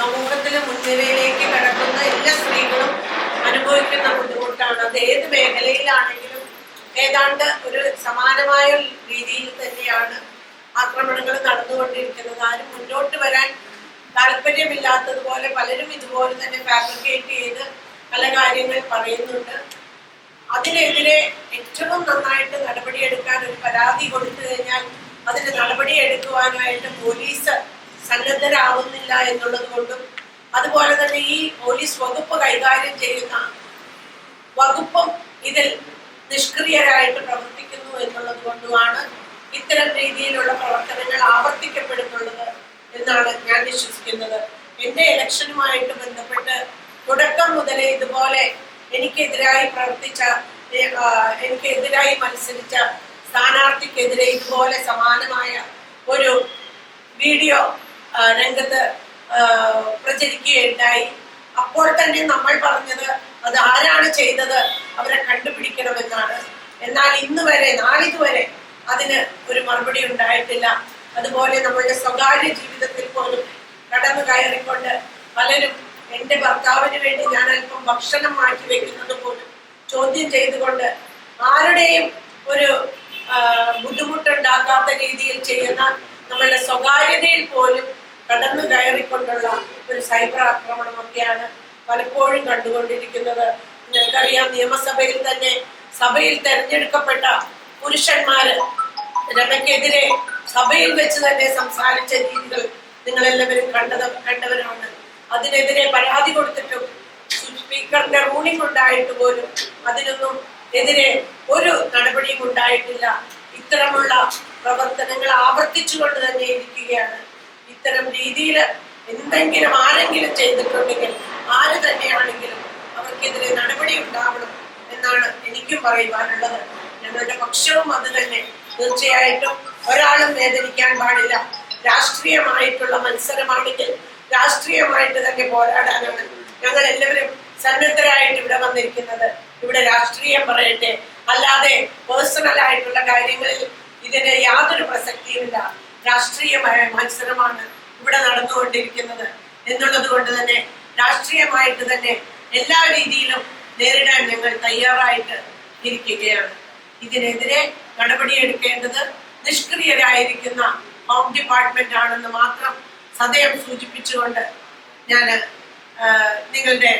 സമൂഹത്തിൽ മുൻനിരയിലേക്ക് കടക്കുന്ന എല്ലാ സ്ത്രീകളും അനുഭവിക്കുന്ന ബുദ്ധിമുട്ടാണ്. അത് ഏത് മേഖലയിലാണെങ്കിലും ഏതാണ്ട് ഒരു സമാനമായ രീതിയിൽ തന്നെയാണ് ആക്രമണങ്ങൾ നടന്നുകൊണ്ടിരിക്കുന്നത്. ആരും മുന്നോട്ട് വരാൻ താല്പര്യമില്ലാത്തതുപോലെ പലരും ഇതുപോലെ തന്നെ ഫാബ്രിക്കേറ്റ് ചെയ്ത് പല കാര്യങ്ങൾ പറയുന്നുണ്ട്. അതിനെതിരെ ഏറ്റവും നന്നായിട്ട് നടപടിയെടുക്കാൻ ഒരു പരാതി കൊടുത്തു കഴിഞ്ഞാൽ അതിന് നടപടിയെടുക്കുവാനായിട്ട് പോലീസ് സന്നദ്ധരാവുന്നില്ല എന്നുള്ളത് കൊണ്ടും അതുപോലെ തന്നെ ഈ പോലീസ് വകുപ്പ് കൈകാര്യം ചെയ്യുന്ന വകുപ്പും ഇതിൽ നിഷ്ക്രിയരായിട്ട് പ്രവർത്തിക്കുന്നു എന്നുള്ളത് കൊണ്ടുമാണ് ഇത്തരം രീതിയിലുള്ള പ്രവർത്തനങ്ങൾ ആവർത്തിക്കപ്പെടുന്നുള്ളത് എന്നാണ് ഞാൻ വിശ്വസിക്കുന്നത്. എന്റെ ഇലക്ഷനുമായിട്ട് ബന്ധപ്പെട്ട് തുടക്കം മുതലേ ഇതുപോലെ എനിക്കെതിരായി പ്രവർത്തിച്ച എനിക്കെതിരായി മത്സരിച്ച സ്ഥാനാർത്ഥിക്കെതിരെ ഇതുപോലെ സമാനമായ ഒരു വീഡിയോ രംഗത്ത് പ്രചരിക്കുകയുണ്ടായി. അപ്പോൾ തന്നെ നമ്മൾ പറഞ്ഞത് അത് ആരാണ് ചെയ്തത് അവരെ കണ്ടുപിടിക്കണമെന്നാണ്. എന്നാൽ ഇന്ന് വരെ നാളിതുവരെ അതിന് ഒരു മറുപടി ഉണ്ടായിട്ടില്ല. അതുപോലെ നമ്മളുടെ സ്വകാര്യ ജീവിതത്തിൽ പോലും കടന്നു കയറിക്കൊണ്ട് പലരും എന്റെ ഭർത്താവിന് വേണ്ടി ഞാൻ അല്പം ഭക്ഷണം മാറ്റി വെക്കുന്നത് പോലും ചോദ്യം ചെയ്തുകൊണ്ട് ആരുടെയും ഒരു ബുദ്ധിമുട്ടുണ്ടാകാത്ത രീതിയിൽ ചെയ്യുന്ന നമ്മളുടെ സ്വകാര്യതയിൽ പോലും കടന്നു കയറിക്കൊണ്ടുള്ള ഒരു സൈബർ ആക്രമണമൊക്കെയാണ് പലപ്പോഴും കണ്ടുകൊണ്ടിരിക്കുന്നത്. നിങ്ങൾക്കറിയാം നിയമസഭയിൽ തന്നെ സഭയിൽ തെരഞ്ഞെടുക്കപ്പെട്ട പുരുഷന്മാര് രമയ്ക്കെതിരെ സഭയിൽ വെച്ച് തന്നെ സംസാരിച്ച രീതികൾ നിങ്ങളെല്ലാവരും കണ്ടത് കണ്ടവരാണ്. അതിനെതിരെ പരാതി കൊടുത്തിട്ടും സ്പീക്കറിന്റെ റൂളിംഗ് ഉണ്ടായിട്ട് പോലും അതിനൊന്നും എതിരെ ഒരു നടപടിയും ഉണ്ടായിട്ടില്ല. ഇത്തരമുള്ള പ്രവർത്തനങ്ങൾ ആവർത്തിച്ചുകൊണ്ട് തന്നെ ഇരിക്കുകയാണ്. ഇത്തരം രീതിയിൽ എന്തെങ്കിലും ആരെങ്കിലും ചെയ്തിട്ടുണ്ടെങ്കിൽ ആര് തന്നെയാണെങ്കിലും അവർക്കെതിരെ നടപടി ഉണ്ടാവണം എന്നാണ് എനിക്കും പറയുവാനുള്ളത്. ഞങ്ങളുടെ പക്ഷവും അത് തന്നെ. തീർച്ചയായിട്ടും ഒരാളും വേദനിക്കാൻ പാടില്ല. രാഷ്ട്രീയമായിട്ടുള്ള മത്സരമാണെങ്കിൽ രാഷ്ട്രീയമായിട്ട് തന്നെ പോരാടാനാണ് ഞങ്ങൾ എല്ലാവരും സന്നദ്ധരായിട്ട് ഇവിടെ വന്നിരിക്കുന്നത്. ഇവിടെ രാഷ്ട്രീയം പറയട്ടെ. അല്ലാതെ പേഴ്സണൽ ആയിട്ടുള്ള കാര്യങ്ങളിൽ ഇതിന് യാതൊരു പ്രസക്തിയുമില്ല. രാഷ്ട്രീയമായ മത്സരമാണ് ഇവിടെ നടന്നുകൊണ്ടിരിക്കുന്നത്. എന്നുള്ളത് കൊണ്ട് തന്നെ രാഷ്ട്രീയമായിട്ട് തന്നെ എല്ലാ രീതിയിലും നേരിടാൻ ഞങ്ങൾ തയ്യാറായിട്ട് ഇരിക്കുകയാണ്. ഇതിനെതിരെ നടപടിയെടുക്കേണ്ടത് നിഷ്ക്രിയരായിരിക്കുന്ന ഹോം ഡിപ്പാർട്ട്മെന്റ് ആണെന്ന് മാത്രം സദയം സൂചിപ്പിച്ചുകൊണ്ട് ഞാൻ നിങ്ങളുടെ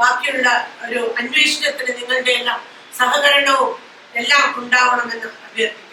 ബാക്കിയുള്ള ഒരു അന്വേഷണത്തിന് നിങ്ങളുടെ എല്ലാം സഹകരണവും എല്ലാം ഉണ്ടാവണമെന്ന് അഭ്യർത്ഥിക്കുന്നു.